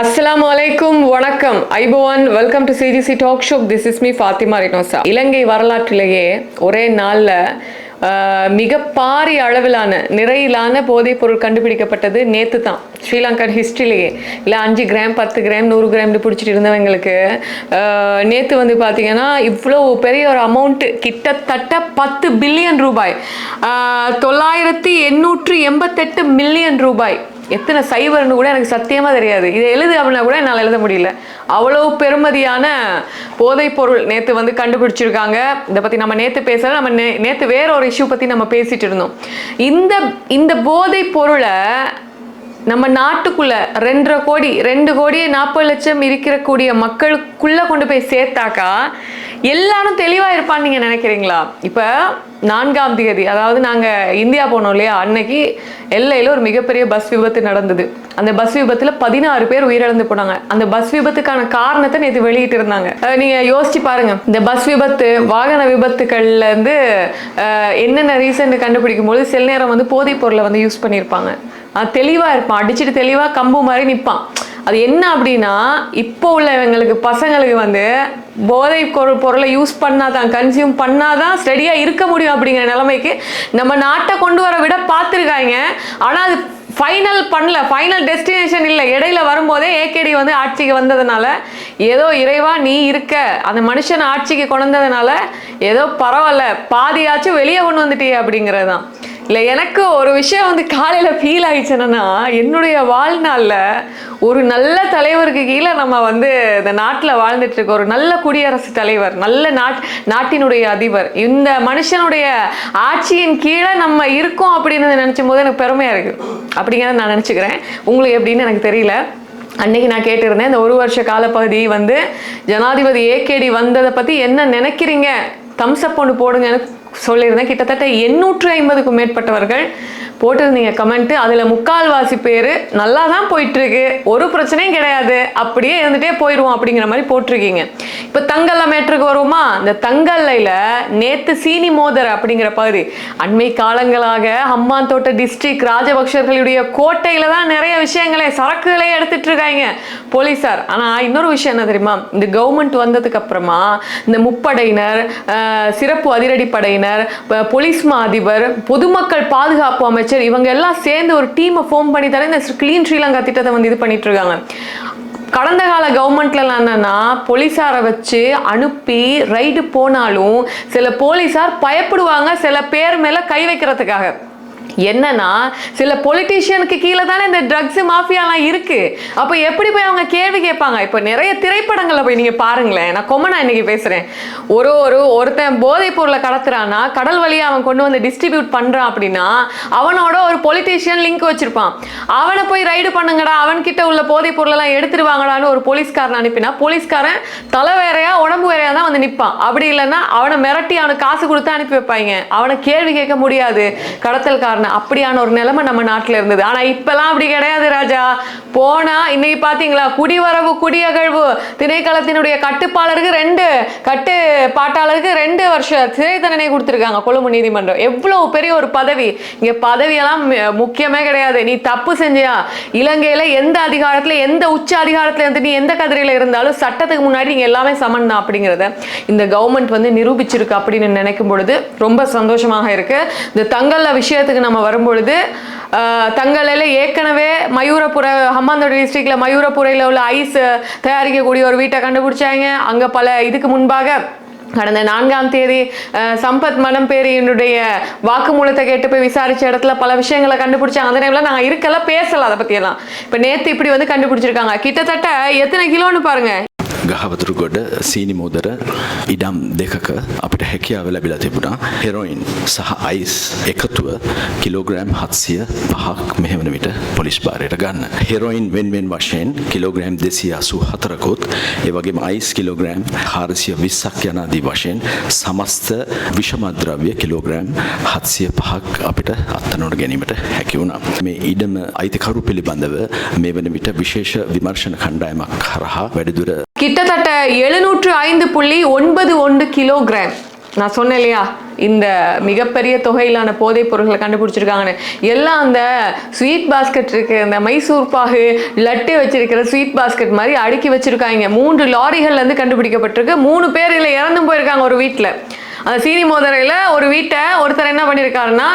அஸ்லாம் வலைக்கும் வணக்கம். ஐபோவான் welcome to CGC talk show this is me Fathima Rinosa Ilangai வரலாற்றிலேயே ஒரே நாளில் மிக பாரிய அளவிலான நிறையிலான போதைப் பொருள் கண்டுபிடிக்கப்பட்டது நேற்று தான் ஸ்ரீலங்கன் ஹிஸ்ட்ரியிலேயே இல்லை அஞ்சு கிராம் பத்து கிராம் நூறு கிராம்னு பிடிச்சிட்டு இருந்தவங்களுக்கு நேற்று வந்து பார்த்தீங்கன்னா இவ்வளோ பெரிய ஒரு அமௌண்ட்டு கிட்டத்தட்ட பத்து பில்லியன் ரூபாய். தொள்ளாயிரத்தி எண்ணூற்று எண்பத்தெட்டு மில்லியன் ரூபாய். எத்தனை சைவர்னு கூட எனக்கு சத்தியமாக தெரியாது. இதை எழுது அப்படின்னா கூட என்னால் எழுத முடியல. அவ்வளோ பெருமதியான போதைப் பொருள் நேற்று வந்து கண்டுபிடிச்சிருக்காங்க. இதை பற்றி நம்ம நேற்று பேசல நம்ம நே நேற்று வேற ஒரு இஷ்யூ பற்றி நம்ம பேசிகிட்டு இருந்தோம். இந்த இந்த போதைப் பொருளை நம்ம நாட்டுக்குள்ள ரெண்டரை கோடி ரெண்டு கோடியே நாற்பது லட்சம் இருக்கிறக்கூடிய மக்களுக்குள்ளே கொண்டு போய் சேர்த்தாக்கா எல்லாரும் தெளிவாக இருப்பான்னு நீங்கள் நினைக்கிறீங்களா? இப்போ நான்காம் தேதி அதாவது நாங்கள் இந்தியா போனோம் இல்லையா? அன்னைக்கு எல்லையில் ஒரு மிகப்பெரிய பஸ் விபத்து நடந்தது. அந்த பஸ் விபத்தில் பதினாறு பேர் உயிரிழந்து போனாங்க. அந்த பஸ் விபத்துக்கான காரணத்தை நேற்று வெளியிட்டு இருந்தாங்க நீங்கள் யோசிச்சு பாருங்க. இந்த பஸ் விபத்து வாகன விபத்துக்கள்லேருந்து என்னென்ன ரீசன் கண்டுபிடிக்கும் போது சில நேரம் வந்து போதைப் பொருளை வந்து யூஸ் பண்ணியிருப்பாங்க. தெளிவாக இருப்பான். அடிச்சுட்டு தெளிவாக கம்பு மாதிரி நிற்பான் அது என்ன அப்படின்னா இப்போ உள்ளவங்களுக்கு பசங்களுக்கு வந்து போதை பொருள் பொருளை யூஸ் பண்ணாதான் கன்சியூம் பண்ணாதான் ஸ்டடியாக இருக்க முடியும் அப்படிங்கிற நிலைமைக்கு நம்ம நாட்டை கொண்டு வர விட பார்த்துருக்காங்க. ஆனால் அது ஃபைனல் பண்ணல ஃபைனல் டெஸ்டினேஷன் இல்லை. இடையில வரும்போதே ஏகேடி வந்து ஆட்சிக்கு வந்ததுனால ஏதோ இறைவா நீ இருக்க. அந்த மனுஷன் ஆட்சிக்கு கொண்டதுனால ஏதோ பரவாயில்ல பாதியாச்சும் வெளியே கொண்டு வந்துட்டியே அப்படிங்கிறது தான் இல்லை எனக்கு ஒரு விஷயம் வந்து காலையில் ஃபீல் ஆயிடுச்சுன்னா என்னுடைய வாழ்நாளில் ஒரு நல்ல தலைவருக்கு கீழே நம்ம வந்து இந்த நாட்டில் வாழ்ந்துட்டுருக்கோம் ஒரு நல்ல குடியரசு தலைவர் நல்ல நாட் நாட்டினுடைய அதிபர் இந்த மனுஷனுடைய ஆட்சியின் கீழே நம்ம இருக்கோம் அப்படின்னு நினச்சும் போது எனக்கு பெருமையாக இருக்குது அப்படிங்கிறத நான் நினச்சிக்கிறேன். உங்களுக்கு எப்படின்னு எனக்கு தெரியல. அன்னைக்கு நான் கேட்டிருந்தேன் இந்த ஒரு வருஷ காலப்பகுதி வந்து ஜனாதிபதி ஏகேடி வந்ததை பற்றி என்ன நினைக்கிறீங்க? தம்ஸ் அப் ஒன்று போடுங்கன்னு சொல்லியிருந்தேன். கிட்டத்தட்ட எண்ணூற்று ஐம்பதுக்கும் மேற்பட்டவர்கள் போட்டிருந்தீங்க கமெண்ட் அதில் முக்கால்வாசி பேர் நல்லா தான் போயிட்டுருக்கு ஒரு பிரச்சனையும் கிடையாது அப்படியே இருந்துகிட்டே போயிடுவோம் அப்படிங்கிற மாதிரி போட்டிருக்கீங்க. இப்போ தங்கல்ல மேட்ருக்கு வருவோமா? இந்த தங்கல்லையில் நேத்து சீனி மோதர் அப்படிங்கிற பகுதி அண்மை காலங்களாக ஹம்பான் தோட்ட டிஸ்ட்ரிக்ட் ராஜபக்சர்களுடைய கோட்டையில தான் நிறைய விஷயங்களை சரக்குகளே எடுத்துட்டு இருக்காங்க. போலீஸார் ஆனா இன்னொரு விஷயம் என்ன தெரியுமா? இந்த கவர்மெண்ட் வந்ததுக்கு அப்புறமா இந்த முப்படையினர் சிறப்பு அதிரடி படையினர் போலீஸ் மா அதிபர் பொதுமக்கள் பாதுகாப்பு அமைச்சர் இவங்க எல்லாம் சேர்ந்து ஒரு டீமை ஃபார்ம் பண்ணி தானே இந்த கிளீன் ஸ்ரீலங்கா திட்டத்தை வந்து இது பண்ணிட்டு இருக்காங்க கடந்த கால கவர்மெண்ட்ல என்னன்னா போலீஸாரை வச்சு அனுப்பி ரைடு போனாலும் சில போலீஸார் பயப்படுவாங்க சில பேர் மேல கை வைக்கிறதுக்காக. என்னன்னா சில பொலிட்டீஷியனுக்கு கீழே தானே இந்த ட்ரக்ஸ் மாஃபியாலாம் இருக்கு. அப்போ எப்படி போய் அவங்க கேள்வி கேட்பாங்க? இப்போ நிறைய திரைப்படங்களில் போய் நீங்கள் பாருங்களேன். நான் கொமனா இன்னைக்கு பேசுகிறேன் ஒரு ஒரு ஒருத்தன் போதைப் பொருளை கடத்துறான்னா கடல் வழியை அவன் கொண்டு வந்து டிஸ்ட்ரிபியூட் பண்ணுறான் அப்படின்னா அவனோட ஒரு பொலிட்டீஷியன் லிங்க் வச்சிருப்பான். அவனை போய் ரைடு பண்ணுங்கடா அவன்கிட்ட உள்ள போதைப் பொருளெல்லாம் எடுத்துருவாங்கடான்னு ஒரு போலீஸ்காரன் அனுப்பினா போலீஸ்காரன் தலை வேறையா உடம்பு வேறையா தான் வந்து நிற்பான் அப்படி இல்லைன்னா அவனை மிரட்டி அவனுக்கு காசு கொடுத்து அனுப்பி வைப்பாங்க. அவனை கேள்வி கேட்க முடியாது. கடத்தல்காரன். அப்படியான ஒரு நிலைமை நம்ம நாட்டில் இருந்தது. ஆனால் இப்போலாம் அப்படி கிடையாது ராஜா. போனால் இன்னைக்கு பார்த்தீங்களா குடிவரவு குடியகழ்வு திணைக்களத்தினுடைய கட்டுப்பாளருக்கு ரெண்டு கட்டுப்பாட்டாளருக்கு ரெண்டு வருஷம் சிறை தண்டனை கொடுத்துருக்காங்க கொழும்பு நீதிமன்றம். எவ்வளோ பெரிய ஒரு பதவி. இங்கே பதவியெல்லாம் முக்கியமே கிடையாது. நீ தப்பு செஞ்சியா? இலங்கையில் எந்த அதிகாரத்தில் எந்த உச்ச அதிகாரத்தில் இருந்து நீ எந்த கதிரையில் இருந்தாலும் சட்டத்துக்கு முன்னாடி நீங்கள் எல்லாமே சமன் தான் அப்படிங்கிறத இந்த கவர்மெண்ட் வந்து நிரூபிச்சிருக்கு அப்படின்னு நினைக்கும் பொழுது ரொம்ப சந்தோஷமாக இருக்குது இந்த தங்கல்ல விஷயத்துக்கு நம்ம நம்ம வரும்பொழுது தங்களில் ஏற்கனவே மயூரப்புர ஹம்மாந்தோட டிஸ்ட்ரிக்டில் மயூரப்புரையில் உள்ள ஐஸ் தயாரிக்கக்கூடிய ஒரு வீட்டை கண்டுபிடிச்சாங்க. அங்கே பல இதுக்கு முன்பாக கடந்த நான்காம் தேதி சம்பத் சம்பத் மனம்பேரியினுடைய வாக்குமூலத்தை கேட்டு போய் விசாரிச்ச இடத்துல பல விஷயங்களை கண்டுபிடிச்சாங்க. அந்த டைமில் நாங்கள் இருக்கல பேசலை அதை பற்றியெல்லாம் இப்போ நேற்று இப்படி வந்து கண்டுபிடிச்சிருக்காங்க. கிட்டத்தட்ட எத்தனை கிலோன்னு பாருங்கள் ගහවතුරු ගොඩ සීනි මෝදර ඉඩම් දෙකක අපිට හැකියාව ලැබිලා තිබුණා හෙරොයින් සහ අයිස් එකතුව කිලෝග්‍රෑම් හත්සිය පහක් මෙහෙවන විට පොලිස් භාරයට ගන්න. හෙරොයින් වෙන්වෙන් වශයෙන් කිලෝග්‍රෑම් දෙසිය අසු හතරකොත් ඒවගේ අයිස් කිලෝග්‍රෑම් හාරසිය විස්සක් යනාදී වශයෙන් සමස්ත විෂමද්‍රව්‍ය කිලෝග්‍රෑම් හත්සිය පහක් අපිට අත්තනොට ගැනීමට හැකි වුණා. මේ ඉඩම අයිතිකරු පිළිබඳව මේ වන විට විශේෂ විමර්ශණ කණ්ඩායමක් කරහා වැඩිදුර கிட்டத்தட்ட எழுநூற்று ஐந்து புள்ளி ஒன்பது ஒன்று கிலோகிராம். நான் சொன்னேன் இல்லையா இந்த மிகப்பெரிய தொகையிலான போதைப் பொருட்களை கண்டுபிடிச்சிருக்காங்கன்னு. எல்லாம் அந்த ஸ்வீட் பாஸ்கெட் இருக்கு அந்த மைசூர் பாகு லட்டு வச்சிருக்கிற ஸ்வீட் பாஸ்கெட் மாதிரி அடுக்கி வச்சிருக்காங்க. மூன்று லாரிகள்லேருந்து கண்டுபிடிக்கப்பட்டிருக்கு. மூணு பேர் இதில் இறந்தும் போயிருக்காங்க ஒரு வீட்டில் அந்த சீனி மோதரையில் ஒரு வீட்டை ஒருத்தர் என்ன பண்ணியிருக்காருன்னா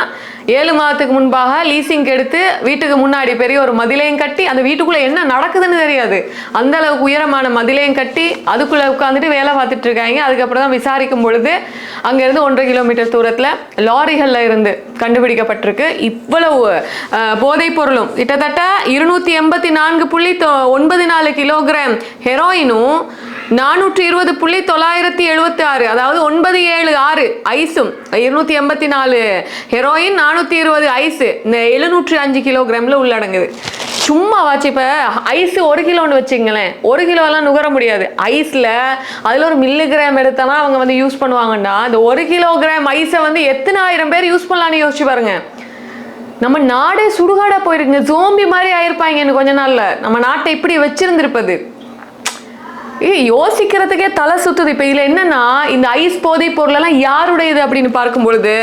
ஏழு மாதத்துக்கு முன்பாக லீசிங்க்கு எடுத்து வீட்டுக்கு முன்னாடி பெரிய ஒரு மதிலையும் கட்டி அந்த வீட்டுக்குள்ளே என்ன நடக்குதுன்னு தெரியாது. அந்த அளவுக்கு உயரமான மதிலையும் கட்டி அதுக்குள்ளே உட்காந்துட்டு வேலை பார்த்துட்டு இருக்காங்க. அதுக்கப்புறம் தான் விசாரிக்கும் பொழுது அங்கேருந்து ஒன்றரை கிலோமீட்டர் தூரத்தில் லாரிகளில் இருந்து கண்டுபிடிக்கப்பட்டிருக்கு. இவ்வளவு போதைப் பொருளும். கிட்டத்தட்ட இருநூத்தி எண்பத்தி நான்கு புள்ளி தொ- ஒன்பது நாலு கிலோகிராம் ஹெரோயினும் நானூற்றி இருபது புள்ளி தொள்ளாயிரத்தி எழுபத்தி ஆறு அதாவது ஒன்பது ஏழு ஆறு ஐஸும் இருநூத்தி எண்பத்தி நாலு ஹெரோயின் நானூற்றி இருபது ஐஸு இந்த எழுநூற்றி அஞ்சு கிலோகிராமில் உள்ளடங்குது. சும்மா வாச்சு இப்போ ஐஸ் ஒரு கிலோன்னு வச்சுங்களேன் ஒரு கிலோலாம் நுகர முடியாது. ஐஸில் அதில் ஒரு மில்லி கிராம் அவங்க வந்து யூஸ் பண்ணுவாங்கன்னா அந்த ஒரு கிலோகிராம் ஐஸை வந்து எத்தனை ஆயிரம் பேர் யூஸ் பண்ணலான்னு யோசிச்சு பாருங்க. நம்ம நாடே சுடுகாடாக போயிருக்குங்க. ஜோம்பி மாதிரி ஆயிருப்பாங்க இன்னும் கொஞ்ச நாளில். நம்ம நாட்டை இப்படி வச்சிருந்திருப்பது. யோசிக்கிறதுக்கே தலை சுத்துது. இப்போ இதில் என்னன்னா இந்த ஐஸ் போதை பொருளெல்லாம் யாருடையது அப்படின்னு பார்க்கும் பொழுது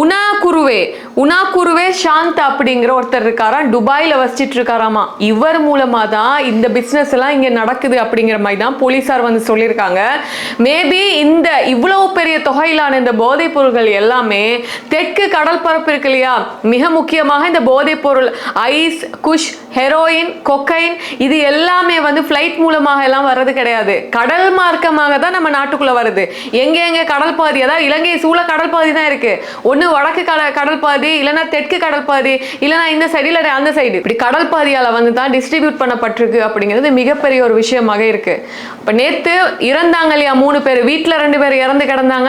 உனா குருவே உனா குருவே சாந்த் அப்படிங்கிற ஒருத்தர் இருக்காராம் துபாயில் வசிச்சிட்டு இருக்காராமா? இவர் மூலமாக தான் இந்த பிஸ்னஸ் எல்லாம் இங்கே நடக்குது அப்படிங்கிற மாதிரி தான் போலீஸார் வந்து சொல்லியிருக்காங்க. மேபி இந்த இவ்வளவு பெரிய தொகையிலான இந்த போதைப் பொருள்கள் எல்லாமே தெற்கு கடல் பரப்பு இருக்கு இல்லையா? மிக முக்கியமாக இந்த போதைப் பொருள் ஐஸ் குஷ் ஹெரோயின் கொக்கைன் இது எல்லாமே வந்து ஃப்ளைட் மூலமாக எல்லாம் வர்றது கிடையாது. கடல் மார்க்கமாக தான் நம்ம நாட்டுக்குள்ள வருது. எங்க எங்க கடல் பாதி அதாவது இலங்கை சூழ கடல் பாதி தான் இருக்கு. ஒண்ணு வடக்கு கட- கடல் பாதி இல்லைன்னா தெற்கு கடல் பாதி இல்லைன்னா இந்த சைடு இல்லை அந்த சைடு இப்படி கடல் பாதியால வந்து தான் டிஸ்ட்ரிபியூட் பண்ணப்பட்டிருக்கு அப்படிங்கிறது மிகப்பெரிய ஒரு விஷயமாக இருக்கு. இப்ப நேத்து இறந்தாங்க இல்லையா மூணு பேர் வீட்டுல ரெண்டு பேர் இறந்து கிடந்தாங்க.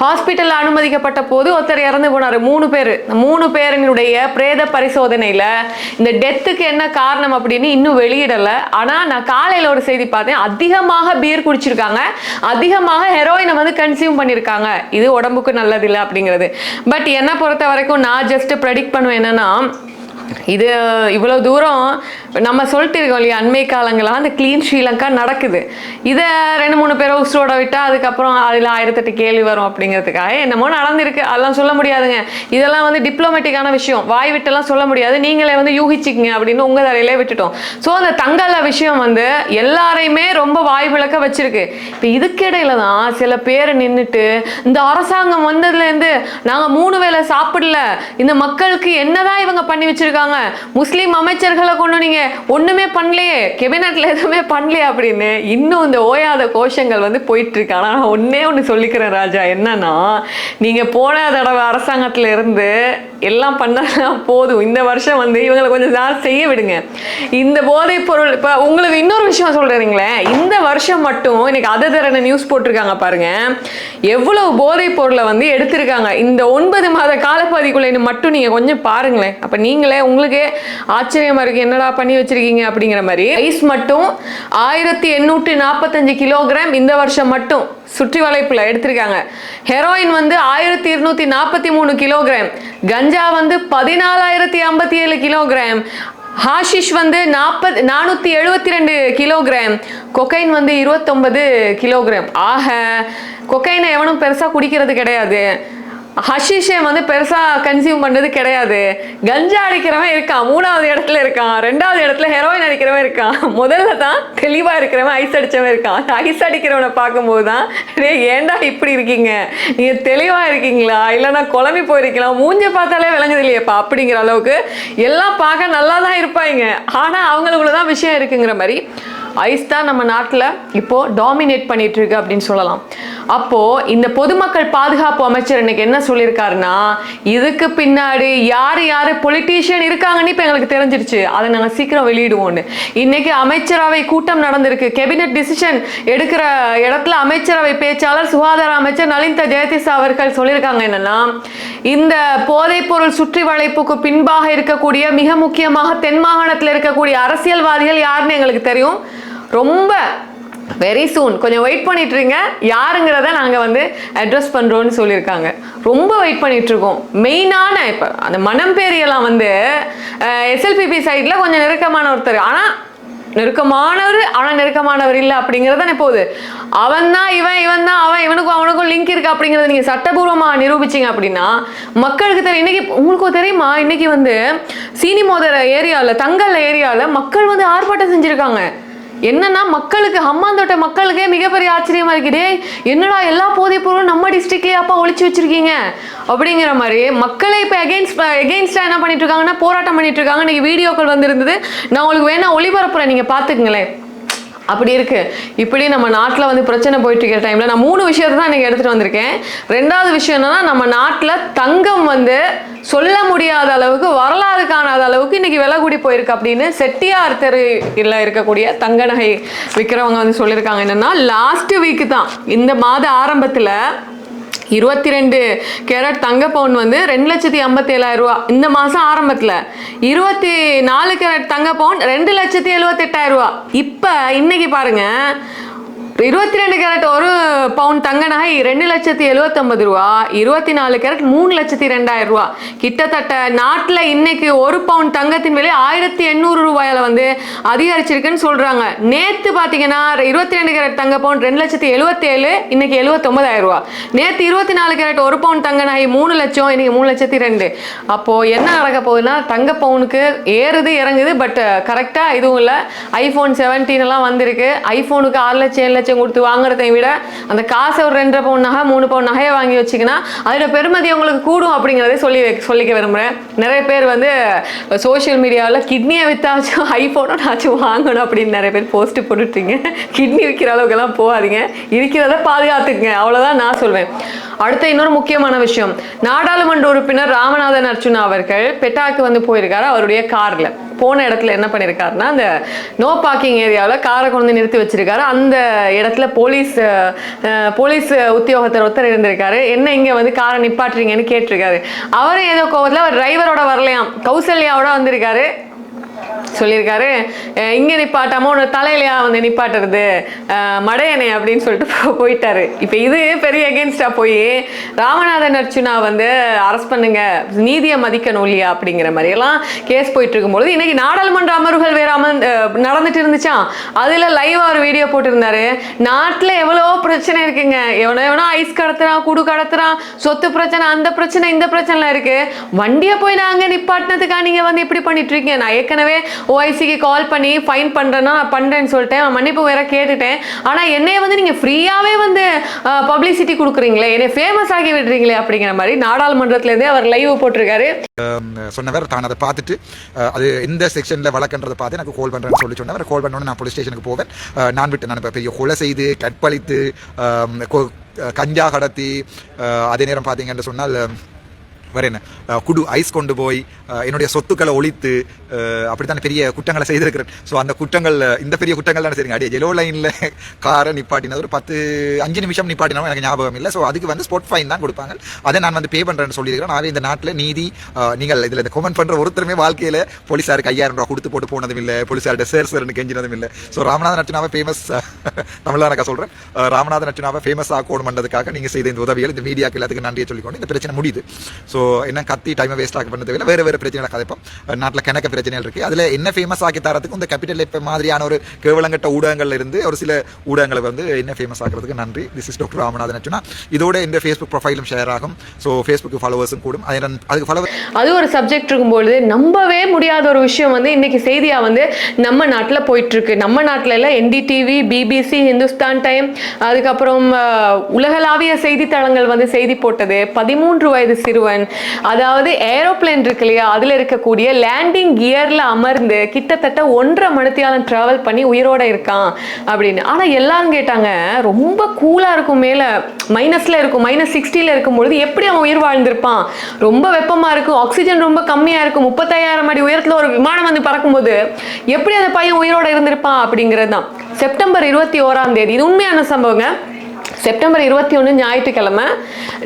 ஹாஸ்பிட்டலில் அனுமதிக்கப்பட்ட போது ஒருத்தர் இறந்து போனாரு மூணு பேர். மூணு பேரினுடைய பிரேத பரிசோதனையில இந்த டெத்துக்கு என்ன காரணம் அப்படின்னு இன்னும் வெளியிடல. ஆனா நான் காலையில ஒரு செய்தி பார்த்தேன். அதிகமாக பீர் குடிச்சிருக்காங்க. அதிகமாக ஹெரோயினை வந்து கன்சியூம் பண்ணியிருக்காங்க இது உடம்புக்கு நல்லதில்லை அப்படிங்கிறது. பட் என்னை பொறுத்த வரைக்கும் நான் ஜஸ்ட் ப்ரெடிக்ட் பண்ணுவேன் என்னன்னா இது இவ்வளோ தூரம் நம்ம சொல்லிட்டு இருக்கோம் இல்லையா அண்மை காலங்களாக அந்த க்ளீன் ஸ்ரீலங்கா நடக்குது. இதை ரெண்டு மூணு பேரை உசுரோட விட்டால் அதுக்கப்புறம் அதில் ஆயிரத்தெட்டு கேள்வி வரும் அப்படிங்கிறதுக்காக என்னமோ நடந்திருக்கு. அதெல்லாம் சொல்ல முடியாதுங்க. இதெல்லாம் வந்து டிப்ளமேட்டிக்கான விஷயம். வாய் விட்டெல்லாம் சொல்ல முடியாது. நீங்களே வந்து யூகிச்சிக்கங்க அப்படின்னு உங்கள் தரையிலே விட்டுட்டோம். ஸோ அந்த தங்கல விஷயம் வந்து எல்லாரையுமே ரொம்ப வாய் விளக்க வச்சிருக்கு. இப்போ இதுக்கிடையில தான் சில பேர் நின்றுட்டு இந்த அரசாங்கம் வந்ததுலேருந்து நாங்கள் மூணு வேளை சாப்பிடல. இந்த மக்களுக்கு என்னதான் இவங்க பண்ணி வச்சிருக்காங்க? முஸ்லீம் அமைச்சர்களை கொண்டு நீங்க ஒண்ணுமே பண்ணலையே கெபினட்ல எதுவுமே பண்ணலையே அப்படின்னு இன்னும் இந்த ஓயாத கோஷங்கள் வந்து போயிட்டு இருக்கு ஆனா நான் ஒன்றே ஒன்று சொல்லிக்கிறேன் ராஜா என்னன்னா நீங்க போன தடவை அரசாங்கத்துல இருந்து எல்லாம் பண்ணலாம் போதும். இந்த வருஷம் வந்து இவங்களை கொஞ்சம் நாள் செய்ய விடுங்க. இந்த போதைப் பொருள் இப்போ உங்களுக்கு இன்னொரு விஷயம் சொல்கிறீங்களேன் இந்த வருஷம் மட்டும் இன்னைக்கு அதை தரன நியூஸ் போட்டிருக்காங்க பாருங்க. எவ்வளவு போதைப் பொருளை வந்து எடுத்திருக்காங்க. இந்த ஒன்பது மாத காலப்பகுதிக்குள்ள மட்டும் நீங்க கொஞ்சம் பாருங்களேன். அப்ப நீங்களே உங்களுக்கே ஆச்சரியமா இருக்கு. என்னடா பண்ணி வச்சிருக்கீங்க அப்படிங்கிற மாதிரி. ஐஸ் மட்டும் ஆயிரத்தி எண்ணூற்றி நாற்பத்தஞ்சு கிலோகிராம் இந்த வருஷம் மட்டும் சுற்றி வளைப்பில் எடுத்திருக்காங்க. ஹெரோயின் வந்து ஆயிரத்தி இருநூத்தி நாற்பத்தி மூணு கிலோகிராம் கஞ்சா வந்து பதினாலாயிரத்தி ஐம்பத்தி ஏழு கிலோகிராம் ஹாஷிஷ் வந்து நாற்பது நானூற்றி எழுபத்தி ரெண்டு கிலோகிராம் கொக்கைன் வந்து இருபத்தொன்பது கிலோகிராம் ஆக கொக்கைனை எவனும் பெருசாக குடிக்கிறது கிடையாது. ஹஷிஷை வந்து பெருசாக கன்சியூம் பண்ணுறது கிடையாது. கஞ்சா அடிக்கிறவன் இருக்கான். மூணாவது இடத்துல இருக்கான். ரெண்டாவது இடத்துல ஹெரோயின் அடிக்கிறவன் இருக்கான். முதல்ல தான் தெளிவாக இருக்கிறவன் ஐஸ் அடித்தவன் இருக்கான். ஐஸ் அடிக்கிறவனை பார்க்கும்போது தான் டே ஏன்டா இப்படி இருக்கீங்க? நீங்கள் தெளிவாக இருக்கீங்களா? இல்லைன்னா குழம்பி போயிருக்கலாம். மூஞ்ச பார்த்தாலே விளங்குது இல்லையப்பா அப்படிங்கிற அளவுக்கு எல்லாம் பார்க்க நல்லா தான் இருப்பாங்க. ஆனால் அவங்களுக்குள்ள தான் விஷயம் இருக்குங்கிற மாதிரி ஐஸ் தான் நம்ம நாட்டில் இப்போது டாமினேட் பண்ணிட்டு இருக்கு அப்படின்னு சொல்லலாம். அப்போது இந்த பொதுமக்கள் பாதுகாப்பு அமைச்சர் இன்னைக்கு என்ன சொல்லியிருக்காருன்னா இதுக்கு பின்னாடி யார் யார் பொலிட்டீஷியன் இருக்காங்கன்னு இப்போ எங்களுக்கு தெரிஞ்சிருச்சு. அதை நாங்கள் சீக்கிரம் வெளியிடுவோம்னு. இன்னைக்கு அமைச்சரவை கூட்டம் நடந்திருக்கு. கேபினெட் டிசிஷன் எடுக்கிற இடத்துல அமைச்சரவை பேச்சாளர் சுகாதார அமைச்சர் நலிந்த ஜெயதிசா அவர்கள் சொல்லியிருக்காங்க என்னன்னா இந்த போதைப்பொருள் சுற்றி வளைப்புக்கு பின்பாக இருக்கக்கூடிய மிக முக்கியமாக தென் மாகாணத்தில் இருக்கக்கூடிய அரசியல்வாதிகள் யாருன்னு எங்களுக்கு தெரியும். ரொம்ப வெரி சூன் கொஞ்சம் வெயிட் பண்ணிட்டுருங்க. யாருங்கிறத நாங்கள் வந்து அட்ரஸ் பண்ணுறோன்னு சொல்லியிருக்காங்க. ரொம்ப வெயிட் பண்ணிகிட்ருக்கோம் மெயினான இப்போ அந்த மனம் பேரியெல்லாம் வந்து எஸ்எல்பிபி சைடில் கொஞ்சம் நெருக்கமான ஒருத்தர். ஆனால் நெருக்கமானவர் ஆனால் நெருக்கமானவர் இல்லை அப்படிங்கிறது தானே போகுது. அவன் தான் இவன் இவன் தான் அவன் இவனுக்கும் அவனுக்கும் லிங்க் இருக்கு அப்படிங்கறத நீங்கள் சட்டபூர்வமாக நிரூபிச்சீங்க அப்படின்னா மக்களுக்கு தெரியும் இன்னைக்கு உங்களுக்கும் தெரியுமா? இன்னைக்கு வந்து சீனி மோதர தங்கல் ஏரியாவில் மக்கள் வந்து ஆர்ப்பாட்டம் செஞ்சுருக்காங்க. என்னன்னா மக்களுக்கு ஹம்மாந்தோட்ட மக்களுக்கே மிகப்பெரிய ஆச்சரியமா இருக்குது என்னடா எல்லா போதைப் பொருளும் நம்ம டிஸ்ட்ரிக்ட்லயே அப்பா ஒழிச்சு வச்சிருக்கீங்க? அப்படிங்கிற மாதிரி மக்களை இப்போ எகெயின்ஸ்ட் எகெயின்ஸ்டா என்ன பண்ணிட்டு இருக்காங்கன்னா போராட்டம் பண்ணிட்டு இருக்காங்க. இன்னைக்கு வீடியோக்கள் வந்திருந்தது. நான் உங்களுக்கு வேணா ஒளிபரப்புறேன். நீங்க பாத்துக்கங்களேன் அப்படி இருக்கு. இப்படி நம்ம நாட்டில் வந்து பிரச்சனை போயிட்டு இருக்கிற டைம்ல நான் மூணு விஷயத்தை தான் இன்னைக்கு எடுத்துட்டு வந்திருக்கேன். ரெண்டாவது விஷயம் என்னன்னா நம்ம நாட்டில் தங்கம் வந்து சொல்ல முடியாத அளவுக்கு வரலாறு காணாத அளவுக்கு இன்னைக்கு விலை கூடி போயிருக்கு அப்படின்னு செட்டியார் தெருவில் இருக்கக்கூடிய தங்க நகை விற்கிறவங்க வந்து சொல்லியிருக்காங்க. என்னன்னா லாஸ்ட் வீக் தான் இந்த மாத ஆரம்பத்தில் இருபத்தி ரெண்டு கேரட் தங்க பவுன் வந்து ரெண்டு லட்சத்தி ஐம்பத்தி ஏழாயிரம் ரூபா. இந்த மாதம் ஆரம்பத்தில். இருபத்தி நாலு கேரட் தங்க பவுன் ரெண்டு லட்சத்தி எழுபத்தெட்டாயிரம் ரூபா. இப்போ இன்னைக்கு பாருங்க இருபத்தி ரெண்டு கேரட் ஒரு பவுன் தங்க நகை ரெண்டு லட்சத்தி எழுவத்தொன்பது ரூபா. இருபத்தி நாலு கேரட் மூணு லட்சத்தி ரெண்டாயிரம் ரூபா. கிட்டத்தட்ட நாட்டில் இன்னைக்கு ஒரு பவுன் தங்கத்தின் விலை ஆயிரத்தி எண்ணூறு ரூபாயில வந்து அதிகரிச்சிருக்குன்னு சொல்றாங்க. நேத்து பாத்தீங்கன்னா இருபத்தி ரெண்டு கேரட் தங்க பவுன் ரெண்டு லட்சத்தி எழுபத்தேழு இன்னைக்கு எழுவத்தொன்பதாயிரம் ரூபா. நேத்து இருபத்தி நாலு கேரட் ஒரு பவுன் தங்க நகை மூணு லட்சம் இன்னைக்கு மூணு லட்சத்தி ரெண்டு. அப்போ என்ன நடக்க போகுதுன்னா தங்க பவுனுக்கு ஏறுது இறங்குது பட் கரெக்டா இதுவும் இல்லை. ஐபோன் செவன்டீன் எல்லாம் வந்திருக்கு. ஐபோனுக்கு ஆறு லட்சம் ஏழு லட்சம் கொடுத்து வாங்குறதை விட அந்த காசை ஒரு ரெண்டரை பவுன் நகை மூணு பவுன் நகையை வாங்கி வச்சிங்கன்னா அதோட பெருமதி உங்களுக்கு கூடும் அப்படிங்கிறத சொல்லி சொல்லிக்க விரும்புகிறேன் நிறைய பேர் வந்து சோஷியல் மீடியாவில் கிட்னியை வித்தாச்சும் ஐஃபோனும் நாச்சும் வாங்கணும் அப்படின்னு நிறைய பேர் போஸ்ட் போட்டுட்டீங்க. கிட்னி விற்கிற அளவுக்கெல்லாம் போகாதீங்க. இருக்கிறத பாதுகாத்துக்குங்க. அவ்வளோதான் நான் சொல்வேன். அடுத்த இன்னொரு முக்கியமான விஷயம். நாடாளுமன்ற உறுப்பினர் ராமநாதன் அர்ச்சுனா அவர்கள் பெட்டாக்கு வந்து போயிருக்காரு. அவருடைய காரில். போன இடத்துல என்ன பண்ணியிருக்காருன்னா அந்த நோ பார்க்கிங் ஏரியாவில் காரை கொண்டு வந்து நிறுத்தி வச்சிருக்காரு. அந்த இடத்துல போலீஸ் போலீஸ் உத்தியோகத்தர் ஒருத்தர் இருந்திருக்காரு. என்ன இங்கே வந்து காரை நிப்பாட்டுறீங்கன்னு கேட்டிருக்காரு. அவரும் ஏதோ கோவத்தில் அவர் டிரைவரோட வரலையாம். கௌசல்யாவோட வந்திருக்காரு. சொல்லியிருக்காரு. இங்க நிப்பாட்டாம உன்னை தலையிலையா வந்து நிப்பாட்டுறது? அஹ் மடையனே அப்படின்னு சொல்லிட்டு போயிட்டாரு. இப்போ இது பெரிய அகேன்ஸ்டா போய் ராமநாதன் அர்ச்சுனா வந்து அரெஸ்ட் பண்ணுங்க. நீதியை மதிக்கணும் இல்லையா? அப்படிங்கிற மாதிரி எல்லாம் கேஸ் போயிட்டு இருக்கும்பொழுது இன்னைக்கு நாடாளுமன்ற அமர்வுகள் வேற அமர்ந்து நடந்துட்டு இருந்துச்சா? அதுல லைவ் ஒரு வீடியோ போட்டிருந்தாரு. நாட்டுல எவ்வளவோ பிரச்சனை இருக்குங்க. எவ்வளோ எவனோ ஐஸ் கடத்துறான் குடு கடத்துறான் சொத்து பிரச்சனை அந்த பிரச்சனை இந்த பிரச்சனைலாம் இருக்கு. வண்டியை போய் நாங்க நிப்பாட்டினதுக்கா நீங்க வந்து இப்படி பண்ணிட்டு இருக்கீங்க. நான் ஏற்கனவே ஓஐசிக்கு கால் பண்ணி ஃபைன் பண்றேன்னா நான் பண்றேன்னு சொல்லிட்டேன். மன்னிப்பு வேற கேட்டுட்டேன். ஆனா என்னைய வந்து நீங்க ஃப்ரீயாவே வந்து பப்ளிசிட்டி கொடுக்குறீங்களே? என்னை ஃபேமஸ் ஆகி விடுறீங்களே அப்படிங்கிற மாதிரி நாடாளுமன்றத்துல இருந்தே அவர் லைவ் போட்டிருக்காரு. சொன்னவர் தான் அதை பார்த்துட்டு அது எந்த செக்ஷனில் வழக்கன்றதை பார்த்து எனக்கு கால் சொல்லி சொல்லி சொன்னவர் கால் பண்ணோன்னு நான் போலீஸ் ஸ்டேஷனுக்கு போவேன். நான் விட்டு நான் இப்போ பெரிய கொலை செய்து கற்பழித்து கஞ்சா கடத்தி அதே நேரம் பார்த்தீங்கன்னு சொன்னால் வேற என்ன? குடு ஐஸ் கொண்டு போய் என்னுடைய சொத்துக்களை ஒழித்து அஹ், அப்படித்தான் பெரிய குற்றங்களை செய்திருக்கிறேன். ஸோ அந்த குற்றங்கள் இந்த பெரிய குற்றங்கள் தானே சரிங்க அடியே ஜெலோ லைனில் காரை நிப்பாட்டினது ஒரு பத்து அஞ்சு நிமிஷம் நிப்பாட்டினாலும் எனக்கு ஞாபகம் இல்லை. ஸோ அதுக்கு வந்து ஸ்பாட் ஃபைன் தான் கொடுப்பாங்க. அதை நான் வந்து பே பண்ணுறேன்னு சொல்லியிருக்கிறேன். நான் இந்த நாட்டில் நீதி நீங்கள் இதில் இந்த கமெண்ட் பண்ணுற ஒருத்தருமே வாழ்க்கையில் போலீஸாருக்கு ஐயாயிரம் ரூபா கொடுத்து போட்டு போனதும் இல்லை. போலீஸார்கிட்ட சேர் சேர்னு கெஞ்சினதும் இல்லை. ஸோ ராமநாதன் அர்ச்சனாவை ஃபேமஸ் தமிழ்நாடு சொல்கிறேன் ராமநாதன் அர்ச்சனாவை ஃபேமஸ் ஆக்கணும் பண்ணுறதுக்காக நீங்கள் செய்த இந்த உதவிகள் இந்த மீடியாக்கு எல்லாத்துக்கும் நன்றியை சொல்லிக்கொண்டு இந்த பிரச்சனை முடியுது. ஸோ ஸோ என்ன கத்தி டைமை வேஸ்ட் ஆக பண்ணதை விட வேறு வேறு பிரச்சனைகளை கதைப்போம். நாட்டில் கணக்க பிரச்சனைகள் இருக்குது அதில் என்ன ஃபேமஸ் ஆக்கி தரதுக்கு இந்த கேபிட்டல் இப்போ மாதிரியான ஒரு கேவலங்கட்ட ஊடகங்கள் இருந்து ஒரு சில ஊடகங்களை வந்து என்ன ஃபேமஸ் ஆகிறதுக்கு நன்றி. This is doctor Ramanathan Archuna இதோட இந்த ஃபேஸ்புக் ப்ரொஃபைலும் ஷேர் ஆகும். ஸோ ஃபேஸ்புக் ஃபாலோவர்ஸும் கூடும். அது அதுக்கு ஃபாலோவர் அது ஒரு சப்ஜெக்ட் இருக்கும்பொழுது நம்பவே முடியாத ஒரு விஷயம் வந்து இன்னைக்கு செய்தியாக வந்து நம்ம நாட்டில் போயிட்டுருக்கு. நம்ம நாட்டில் எல்லாம் என்டிடிவி பிபிசி ஹிந்துஸ்தான் டைம் அதுக்கப்புறம் உலகளாவிய செய்தித்தளங்கள் வந்து செய்தி போட்டது. பதிமூன்று வயது சிறுவன் அதாவது ஏரோப்ளேன் இருக்கு இல்லையா அதில் இருக்கக்கூடிய லேண்டிங் கியரில் அமர்ந்து கிட்டத்தட்ட ஒன்றரை மணித்தியாலம் ட்ராவல் பண்ணி உயிரோட இருக்கான் அப்படின்னு. ஆனால் எல்லாரும் கேட்டாங்க ரொம்ப கூலாக இருக்கும் மேலே மைனஸில் இருக்கும் மைனஸ் சிக்ஸ்டியில் இருக்கும் பொழுது எப்படி அவன் உயிர் வாழ்ந்திருப்பான்? ரொம்ப வெப்பமாக இருக்கும் ஆக்சிஜன் ரொம்ப கம்மியாக இருக்கும் முப்பத்தாயிரம் அடி உயரத்தில் ஒரு விமானம் வந்து பறக்கும்போது எப்படி அந்த பையன் உயிரோட இருந்திருப்பான் அப்படிங்கிறது தான். செப்டம்பர் இருபத்தி ஓராம் தேதி இது உண்மையான சம்பவங்க. செப்டம்பர் இருபத்தி ஒன்று ஞாயிற்றுக்கிழமை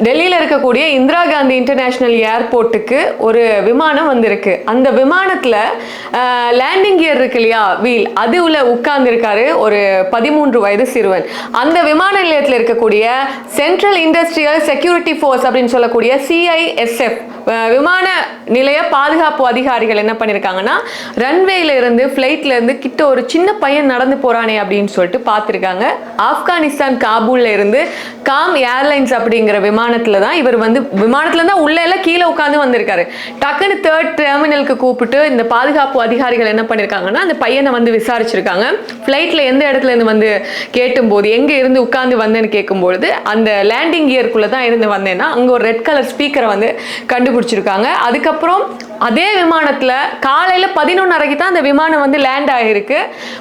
டெல்லியில் இருக்கக்கூடிய இந்திரா காந்தி இன்டர்நேஷ்னல் ஏர்போர்ட்டுக்கு ஒரு விமானம் வந்திருக்கு. அந்த விமானத்தில் லேண்டிங் கியர் இருக்கு இல்லையா வீல் அது உள்ள உட்கார்ந்துருக்காரு ஒரு பதிமூன்று வயது சிறுவன். அந்த விமான நிலையத்தில் இருக்கக்கூடிய சென்ட்ரல் இண்டஸ்ட்ரியல் செக்யூரிட்டி ஃபோர்ஸ் அப்படின்னு சொல்லக்கூடிய சிஐஎஸ்எஃப் விமான நிலைய பாதுகாப்பு அதிகாரிகள் என்ன பண்ணியிருக்காங்கன்னா ரன்வேல இருந்து ஃப்ளைட்ல இருந்து கிட்ட ஒரு சின்ன பையன் நடந்து போறானே அப்படின்னு சொல்லிட்டு பார்த்துருக்காங்க ஆப்கானிஸ்தான் காபூல்ல இருந்து காம் ஏர்லைன்ஸ் அப்படிங்கிற விமானத்துல தான் இவர் வந்து விமானத்துல தான் உள்ள எல்லாம் கீழே உட்காந்து வந்திருக்காரு. டக்குன்னு தேர்ட் டெர்மினலுக்கு கூப்பிட்டு இந்த பாதுகாப்பு அதிகாரிகள் என்ன பண்ணியிருக்காங்கன்னா அந்த பையனை வந்து விசாரிச்சிருக்காங்க. ஃப்ளைட்ல எந்த இடத்துல இருந்து வந்து கேட்டும்போது எங்க இருந்து உட்காந்து வந்தேன்னு கேட்கும்பொழுது அந்த லேண்டிங் கியருக்குள்ள தான் இருந்து வந்தேன்னா அங்க ஒரு ரெட் கலர் ஸ்பீக்கரை வந்து கண்டுபிடிச்சிருக்காங்க. அதுக்கப்புறம் அதே விமானத்தில் காலையில் பதினொன்னரைக்கு தான் அந்த விமானம் வந்து லேண்ட் ஆகிருக்கு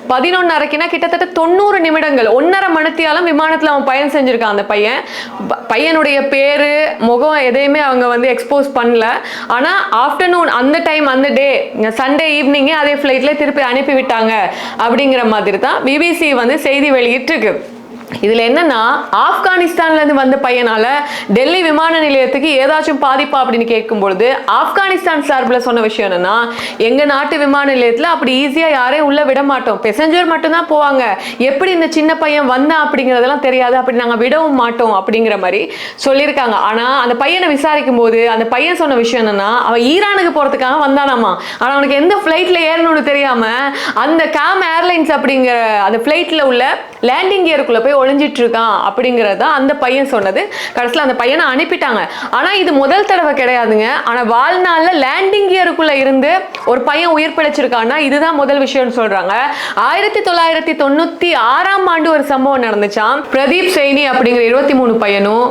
பதினொன்னரைக்குனா கிட்டத்தட்ட தொண்ணூறு நிமிடங்கள் ஒன்னரை மணித்தியாலும் விமானத்தில் அவன் பயணம் செஞ்சுருக்கான் அந்த பையன். ப- பையனுடைய பேர் முகம் எதையுமே அவங்க வந்து எக்ஸ்போஸ் பண்ணல. ஆனால் ஆஃப்டர்நூன் அந்த டைம் அந்த டே சண்டே ஈவினிங்கே அதே ஃப்ளைட்டில் திருப்பி அனுப்பி விட்டாங்க அப்படிங்கிற மாதிரி தான் பிபிசி வந்து செய்தி வெளியிட்டிருக்கு. இதில் என்னன்னா ஆப்கானிஸ்தான்லேருந்து வந்த பையனால் டெல்லி விமான நிலையத்துக்கு ஏதாச்சும் பாதிப்பா அப்படின்னு கேட்கும் பொழுது ஆப்கானிஸ்தான் சார்பில் சொன்ன விஷயம் என்னன்னா எங்கள் நாட்டு விமான நிலையத்தில் அப்படி ஈஸியாக யாரையும் உள்ள விட மாட்டோம். பெசஞ்சர் மட்டும்தான் போவாங்க. எப்படி இந்த சின்ன பையன் வந்தான் அப்படிங்கிறதெல்லாம் தெரியாது. அப்படி நாங்கள் விடவும் மாட்டோம் அப்படிங்கிற மாதிரி சொல்லியிருக்காங்க. ஆனால் அந்த பையனை விசாரிக்கும் போது அந்த பையன் சொன்ன விஷயம் என்னன்னா அவன் ஈரானுக்கு போகிறதுக்காக வந்தானாமா? ஆனால் அவனுக்கு எந்த ஃப்ளைட்டில் ஏறணும்னு தெரியாமல் அந்த கேம் ஏர்லைன்ஸ் அப்படிங்கிற அந்த ஃப்ளைட்டில் உள்ள லேண்டிங் கியருக்குள்ளே போய் ஒளிஞ்சிட்டு இருக்கான் அப்படிங்கிறத தான் அந்த பையன் சொன்னது. கடைசியில் அந்த பையனை அனுப்பிட்டாங்க. ஆனால் இது முதல் தடவை கிடையாதுங்க. ஆனால் வாழ்நாளில் லேண்டிங் கியருக்குள்ள இருந்து ஒரு பையன் உயிர் பிழைச்சிருக்கான்னா இதுதான் முதல் விஷயம்னு சொல்றாங்க. ஆயிரத்தி தொள்ளாயிரத்தி தொண்ணூத்தி ஆறாம் ஆண்டு ஒரு சம்பவம் நடந்துச்சாம் பிரதீப் சைனி அப்படிங்கிற இருபத்தி மூணு பையனும்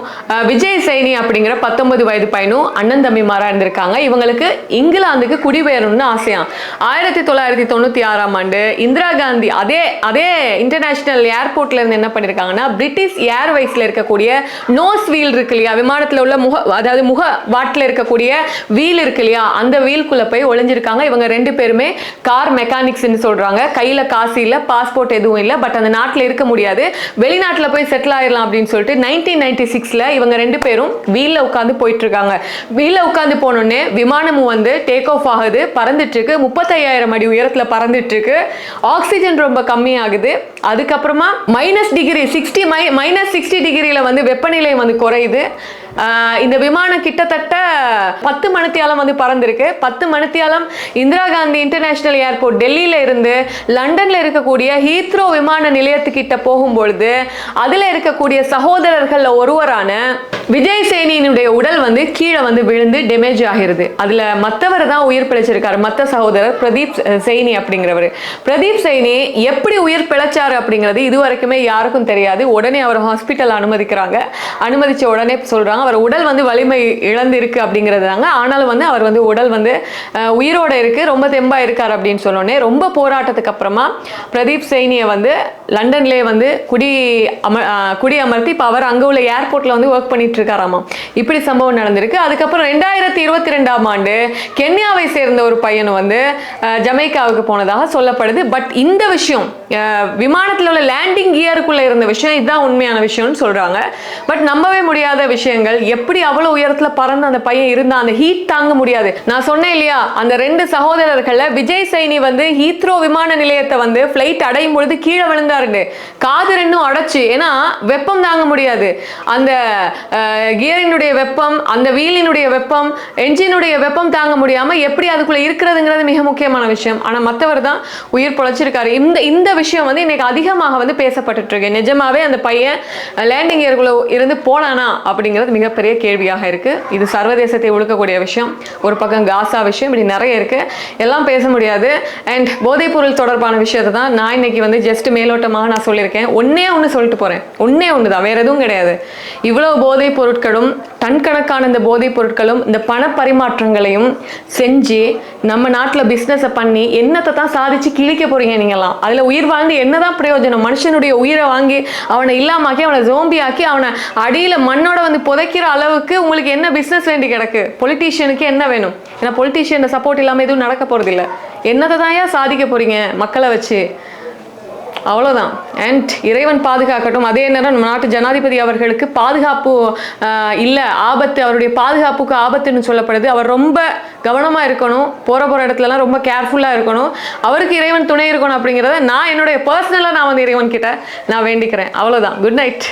விஜய் சைனி அப்படிங்கிற பத்தொன்பது வயது பையனும் அண்ணன் தம்பிமாராக இருந்திருக்காங்க. இவங்களுக்கு இங்கிலாந்துக்கு குடிபெயரணும்னு ஆசையாம். ஆயிரத்தி தொள்ளாயிரத்தி தொண்ணூத்தி ஆறாம் ஆண்டு இந்திரா காந்தி அதே அதே இன்டர்நேஷனல் ஏர்போர்ட்ல இருந்து என்ன பண்ணிருக்காங்க? பண்ணிருக்காங்கன்னா பிரிட்டிஷ் ஏர்வைஸ்ல இருக்கக்கூடிய நோஸ் வீல் இருக்கு இல்லையா? விமானத்துல உள்ள முக அதாவது முக வாட்டில் இருக்கக்கூடிய வீல் இருக்கு இல்லையா? அந்த வீலுக்குள்ள போய் ஒளிஞ்சிருக்காங்க. இவங்க ரெண்டு பேருமே கார் மெக்கானிக்ஸ்னு சொல்றாங்க. கையில காசு இல்ல பாஸ்போர்ட் எதுவும் இல்ல பட் அந்த நாட்டில் இருக்க முடியாது. வெளிநாட்டில் போய் செட்டில் ஆயிடலாம் அப்படின்னு சொல்லிட்டு நைன்டீன் நைன்டி சிக்ஸ்ல இவங்க ரெண்டு பேரும் வீல்ல உட்காந்து போயிட்டு இருக்காங்க வீல்ல உட்காந்து போனோடனே விமானமும் வந்து டேக் ஆஃப் ஆகுது பறந்துட்டு இருக்கு முப்பத்தையாயிரம் அடி உயரத்தில் பறந்துட்டு இருக்கு ஆக்சிஜன் ரொம்ப கம்மியாகுது. அதுக்கப்புறமா மைனஸ் டிகிரி சிக்ஸ்டி மை மைனஸ் சிக்ஸ்டி டிகிரியில் வந்து வெப்பநிலை வந்து குறையுது. இந்த விமானம் கிட்டத்தட்ட பத்து மணித்தியாலம் வந்து பறந்திருக்கு. பத்து மணித்தியாலம் இந்திரா காந்தி இன்டர்நேஷனல் ஏர்போர்ட் டெல்லியில இருந்து லண்டன்ல இருக்கக்கூடிய ஹீத்ரோ விமான நிலையத்துக்கிட்ட போகும்பொழுது அதுல இருக்கக்கூடிய சகோதரர்கள்ல ஒருவரான விஜய் சேனியினுடைய உடல் வந்து கீழே வந்து விழுந்து டேமேஜ் ஆகிருது. அதுல மற்றவர் தான் உயிர் பிழைச்சிருக்காரு. மற்ற சகோதரர் பிரதீப் சைனி அப்படிங்கிறவர். பிரதீப் சைனி எப்படி உயிர் பிழைச்சாரு அப்படிங்கிறது இது வரைக்குமே யாருக்கும் தெரியாது. உடனே அவர் ஹாஸ்பிட்டல் அனுமதிக்கிறாங்க. அனுமதிச்ச உடனே சொல்றாங்க அவர் உடல் வந்து வலிமை இழந்திருக்கு அப்படிங்கிறது தாங்க ஆனாலும் வந்து அவர் வந்து உடல் வந்து உயிரோட இருக்கு. ரொம்ப தெம்பாக இருக்கார் அப்படின்னு சொன்னோடனே ரொம்ப போராட்டத்துக்கு அப்புறமா பிரதீப் சைனியை வந்து லண்டன்லேயே வந்து குடி அம குடி அமர்த்தி இப்போ அவர் அங்கே உள்ள ஏர்போர்ட்டில் வந்து ஒர்க் பண்ணிட்டு இருக்காராமா இப்படி சம்பவம் நடந்திருக்கு. அதுக்கப்புறம் ரெண்டாயிரத்தி இருபத்தி ரெண்டாம் ஆண்டு கென்யாவை சேர்ந்த ஒரு பையன் வந்து ஜமைக்காவுக்கு போனதாக சொல்லப்படுது. பட் இந்த விஷயம் விமானத்தில் உள்ள லேண்டிங் கியருக்குள்ளே இருந்த விஷயம் இதுதான் உண்மையான விஷயம்னு சொல்கிறாங்க பட் நம்பவே முடியாத விஷயங்கள். எப்படி அவ்வளவு உயரத்துல பறந்து அந்த பையன் இருந்தா அந்த ஹீட் தாங்க முடியாது. நான் சொன்னேன் இல்லையா? அந்த ரெண்டு சகோதரர்கள்ல விஜய் சைனி வந்து ஹீத்ரோ விமான நிலையத்தை வந்து ஃப்ளைட் அடையும் பொழுது கீழே விழுந்தாருன்னு. காது ரெண்டும் அடைச்சு. ஏன்னா வெப்பம் தாங்க முடியாது. அந்த கியரினுடைய வெப்பம் அந்த வீலினுடைய வெப்பம் என்ஜினுடைய வெப்பம் தாங்க முடியாம எப்படி அதுக்குள்ள இருக்கிறதுங்கிறது மிக முக்கியமான விஷயம். ஆனா மற்றவர் தான் உயிர் பொழைச்சிருக்காரு. இந்த இந்த விஷயம் வந்து இன்னைக்கு அதிகமாக வந்து பேசப்பட்டு இருக்கு. நிஜமாவே அந்த பையன் லேண்டிங் இயர்க்குள்ள இருந்து போனானா அப்படிங்கிறது மிகப்பெரிய கேள்வியாக இருக்கு. இது சர்வதேசத்தை ஒழுக்கக்கூடிய விஷயம். ஒரு பக்கம் காசா விஷயம். இப்படி நிறைய இருக்கு. எல்லாம் பேச முடியாது. அண்ட் போதைப்பொருள் தொடர்பான விஷயத்தை தான் நான் இன்னைக்கு வந்து ஜஸ்ட் மேலோட்டமாக நான் சொல்லியிருக்கேன். ஒன்னே ஒன்று சொல்லிட்டு போறேன். ஒன்னே ஒன்று தான் வேற எதுவும் கிடையாது. இவ்வளவு போதைப் பொருட்களும் டன் கணக்கான இந்த போதைப் பொருட்களும் இந்த பண பரிமாற்றங்களையும் செஞ்சு நம்ம நாட்டில் பிஸ்னஸை பண்ணி என்னத்தை தான் சாதிச்சு கிழிக்க போறீங்க நீங்களாம் அதில் உயிர் வாழ்ந்து என்னதான் பிரயோஜனம்? மனுஷனுடைய உயிரை வாங்கி அவனை இல்லாமாக்கி அவனை ஜோம்பியாக்கி அவனை அடியில் மண்ணோட வந்து புதைக்கிற அளவுக்கு உங்களுக்கு என்ன பிஸ்னஸ் வேண்டி கிடக்கு? பொலிட்டீஷியனுக்கு என்ன வேணும்? ஏன்னா பொலிட்டீஷியன் சப்போர்ட் இல்லாமல் எதுவும் நடக்க போகிறதில்ல என்னத்தை தான் சாதிக்க போகிறீங்க மக்களை வச்சு? அவ்வளோதான் அண்ட் இறைவன் பாதுகாக்கட்டும். அதே நேரம் நம்ம நாட்டு ஜனாதிபதி அவர்களுக்கு பாதுகாப்பு இல்லை. ஆபத்து அவருடைய பாதுகாப்புக்கு ஆபத்துன்னு சொல்லப்படுது. அவர் ரொம்ப கவனமாக இருக்கணும். போகிற போகிற இடத்துலலாம் ரொம்ப கேர்ஃபுல்லாக இருக்கணும். அவருக்கு இறைவன் துணை இருக்கணும் அப்படிங்கிறத நான் என்னுடைய பர்சனலாக நான் வந்து இறைவன் கிட்ட நான் வேண்டிக்கிறேன். அவ்வளோதான் குட் நைட்